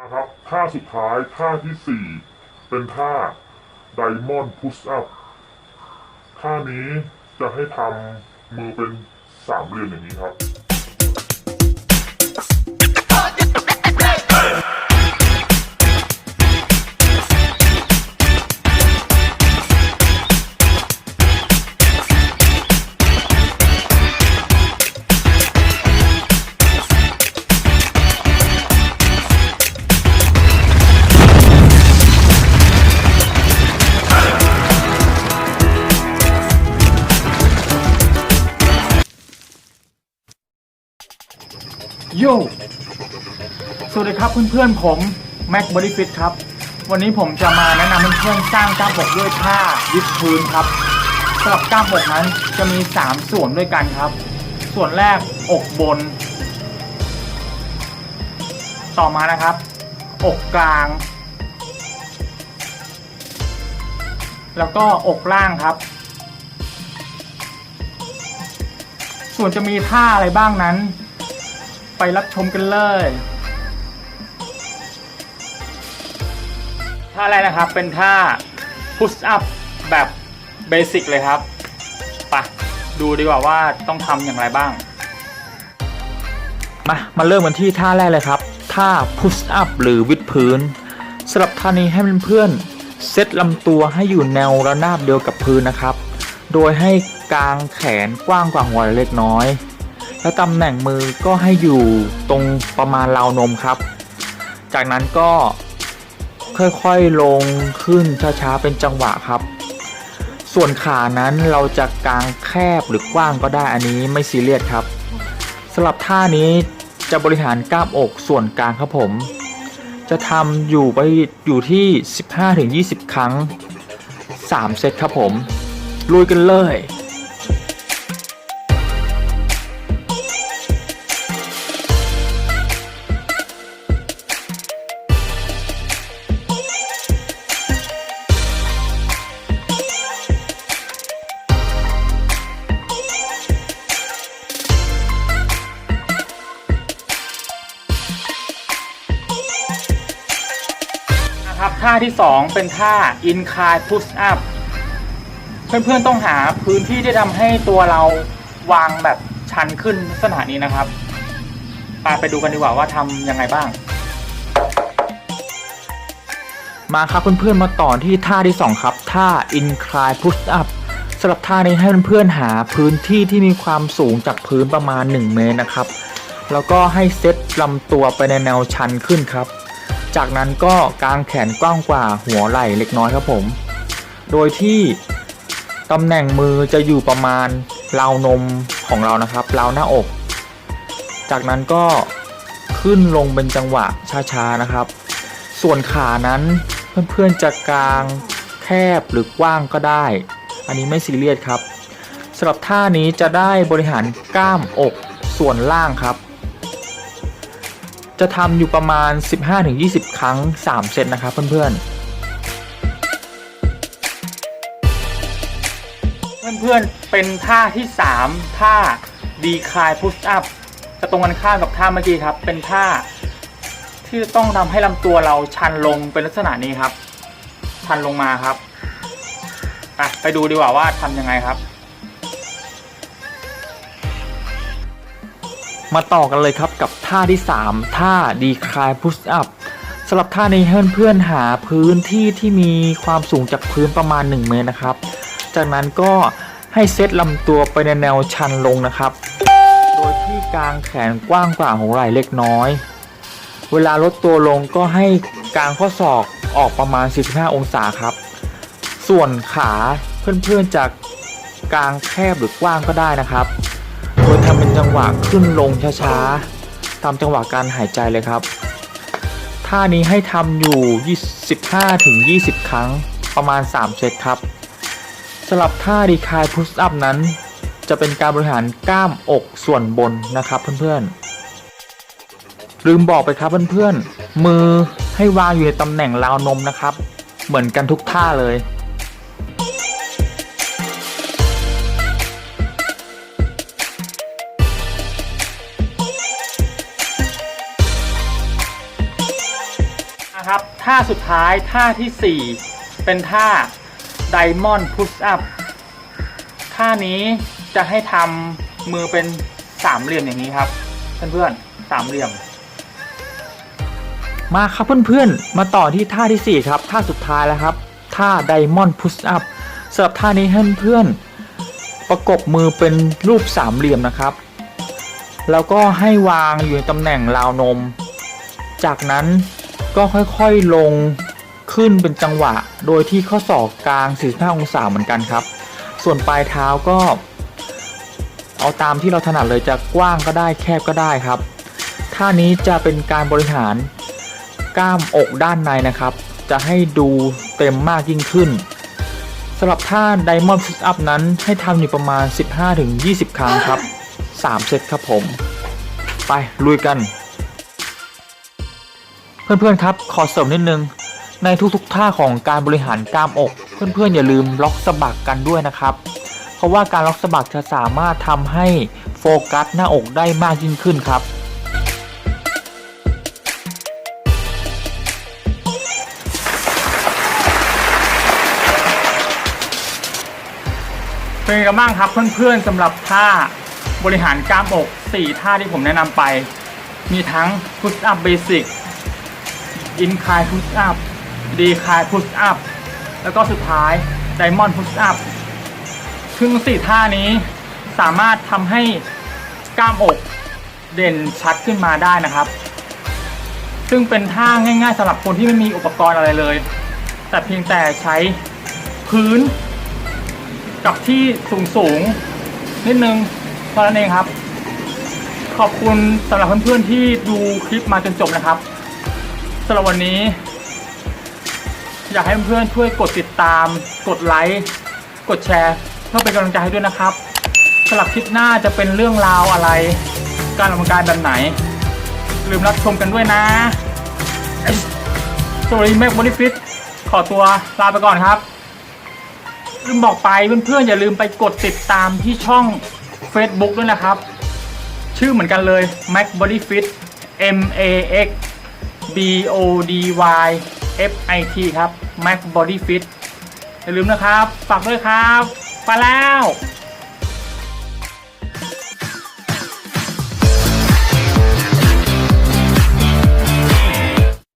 นะครับท่าสุดท้ายท่าที่สี่เป็นท่าไดมอนด์พุชอัพท่านี้จะให้ทำมือเป็นสามเหลี่ยมอย่างนี้ครับ ยสวัสดีครับเพื่อนๆผมแม็กบริฟิตครับ วันนี้ผมจะมาแนะนำเพื่อนๆสร้างกล้ามอกด้วยท่ายึดพื้นครับสำหรับกล้ามอกนั้นจะมี 3 ส่วนด้วยกันครับ ส่วนแรกอกบน ต่อมานะครับ อกกลาง แล้วก็อกล่างครับส่วนจะมีท่าอะไรบ้างนั้น ไปรับชมกันเลยท่าแรกนะครับเป็นท่า push up แบบเบสิกเลยครับไปดูดีกว่าว่าต้องทำอย่างไรบ้าง มา มาเริ่มกันที่ท่าแรกเลยครับ ท่า push up หรือวิดพื้นสำหรับท่านี้ให้เพื่อนๆเซตลำตัวให้อยู่แนวระนาบเดียวกับพื้นนะครับ โดยให้กางแขนกว้างกว่าหัวเล็กน้อย แล้วตำแหน่งมือก็ให้อยู่ตรงประมาณราวนมครับ จากนั้นก็ค่อยๆลงขึ้นช้าๆเป็นจังหวะครับ ส่วนขานั้นเราจะกางแคบหรือกว้างก็ได้อันนี้ไม่ซีเรียสครับสำหรับท่านี้จะบริหารกล้ามอกส่วนกลางครับผม จะทำอยู่ไปอยู่ที่ 15-20 ครั้ง 3 เซตครับผมลุยกันเลย ท่าที่ 2 เป็นท่า incline push up เพื่อนๆต้องหาพื้นที่ที่ทำให้ตัวเราวางแบบชันขึ้นลักษณะนี้นะครับไปไปดูกันดีกว่าว่าทำยังไงบ้าง มาครับเพื่อนๆมาต่อที่ท่าที่ 2 ครับ ท่า incline push up สำหรับท่านี้ให้เพื่อนๆหาพื้นที่ที่มีความสูงจากพื้นประมาณ 1 เมตรนะครับ แล้วก็ให้เซตลำตัวไปในแนวชันขึ้นครับ จากนั้นก็กางแขนกว้างกว่าหัวไหล่เล็กน้อยครับผม โดยที่ตำแหน่งมือจะอยู่ประมาณราวนมของเรานะครับราวหน้าอก จากนั้นก็ขึ้นลงเป็นจังหวะช้าๆนะครับ ส่วนขานั้นเพื่อนๆจะกางแคบหรือกว้างก็ได้ อันนี้ไม่ซีเรียสครับสำหรับท่านี้จะได้บริหารกล้ามอกส่วนล่างครับ จะทำอยู่ประมาณ 15-20 ครั้ง 3 เซตนะครับเพื่อนๆเพื่อนๆ เป็นท่าที่ 3 ท่า decline push up จะตรงกันข้ามกับท่าเมื่อกี้ครับ เป็นท่าที่ต้องทำให้ลำตัวเราชันลงเป็นลักษณะนี้ครับ ชันลงมาครับอะไปดูดีกว่าว่าทำยังไงครับ มาต่อกันเลยครับกับท่าที่ 3 ท่า decline push up สำหรับท่านี้ให้เพื่อนๆหาพื้นที่ที่มีความสูงจากพื้นประมาณ 1 เมตรนะครับ จากนั้นก็ให้เซตลำตัวไปในแนวชันลงนะครับ โดยที่กลางแขนกว้างกว่าหัวไหล่เล็กน้อย เวลาลดตัวลงก็ให้กลางข้อศอกออกประมาณ 45 องศาครับ ส่วนขาเพื่อนๆจะกลางแคบหรือกว้างก็ได้นะครับ โดยทำเป็นจังหวะขึ้นลงช้าๆ ตามจังหวะการหายใจเลยครับ ท่านี้ให้ทำอยู่ 15-20 ครั้งประมาณ 3 เซตครับสำหรับท่าดีคายพุชอัพนั้น จะเป็นการบริหารกล้ามอกส่วนบนนะครับเพื่อนๆ ลืมบอกไปครับเพื่อนๆ มือให้วางอยู่ในตำแหน่งราวนมนะครับ เหมือนกันทุกท่าเลย ครับ ท่าสุดท้ายท่าทีสี่ 4 เป็นท่า Diamond Push Up ท่านี้จะให้ทำมือเป็นสามเหลี่ยมอย่างนี้ครับ เพื่อนๆสามเหลี่ยม มาครับเพื่อนๆ มาต่อที่ท่าที่ 4 ครับ ท่าสุดท้ายแล้วครับ ท่า Diamond Push Up สำหรับท่านี้ให้เพื่อนๆประกบมือเป็นรูปสามเหลี่ยมนะครับ แล้วก็ให้วางอยู่ในตำแหน่งราวนม จากนั้น ก็ค่อยๆลงขึ้นเป็นจังหวะ โดยที่ข้อศอกกลาง 45 องศาเหมือนกันครับ ส่วนปลายเท้าก็ เอาตามที่เราถนัดเลยจะกว้างก็ได้แคบก็ได้ครับ ท่านี้จะเป็นการบริหารกล้ามอกด้านในนะครับ จะให้ดูเต็มมากยิ่งขึ้นสำหรับท่า Diamond Push Up นั้นให้ทำอยู่ประมาณ 15-20 ครั้งครับ 3 เซตครับผม ไปลุยกัน เพื่อนๆครับ ขอเสริมนิดนึง ในทุกๆท่าของการบริหารกล้ามอก เพื่อนๆอย่าลืมล็อกสะบักกันด้วยนะครับ เพราะว่าการล็อกสะบักจะสามารถทำให้โฟกัสหน้าอกได้มากยิ่งขึ้นครับ เป็นไงกันบ้างครับเพื่อนๆสำหรับท่าบริหารกล้ามอก 4 ท่าที่ผมแนะนำไป มีทั้ง push up basic incline push up decline push up แล้วก็สุดท้าย diamond push up ซึ่งสี่ท่านี้สามารถทำให้กล้ามอกเด่นชัดขึ้นมาได้นะครับ ซึ่งเป็นท่าง่ายๆสำหรับคนที่ไม่มีอุปกรณ์อะไรเลย แต่เพียงแต่ใช้พื้น กับที่สูงสูงๆนิดนึงเท่านั้นเองครับ ขอบคุณสำหรับเพื่อนๆที่ดูคลิปมาจนจบนะครับ สำหรับวันนี้ อยากให้เพื่อนๆช่วยกดติดตาม กดไลค์กดแชร์เพื่อเป็นกำลังใจให้ด้วยนะครับสำหรับคลิปหน้าจะเป็นเรื่องราวอะไร การออกกำลังกายแบบไหน ลืมรับชมกันด้วยนะสวัสดีแม็กบอดี้ฟิตขอตัวลาไปก่อนครับ ลืมบอกไปเพื่อนๆอย่าลืมไปกดติดตามที่ช่อง Facebook ด้วยนะครับ ชื่อเหมือนกันเลย Mac Body Fit M A X B O D Y F I T ครับ Max Body Fit อย่าลืมนะครับ ฝากด้วยครับ ไปแล้ว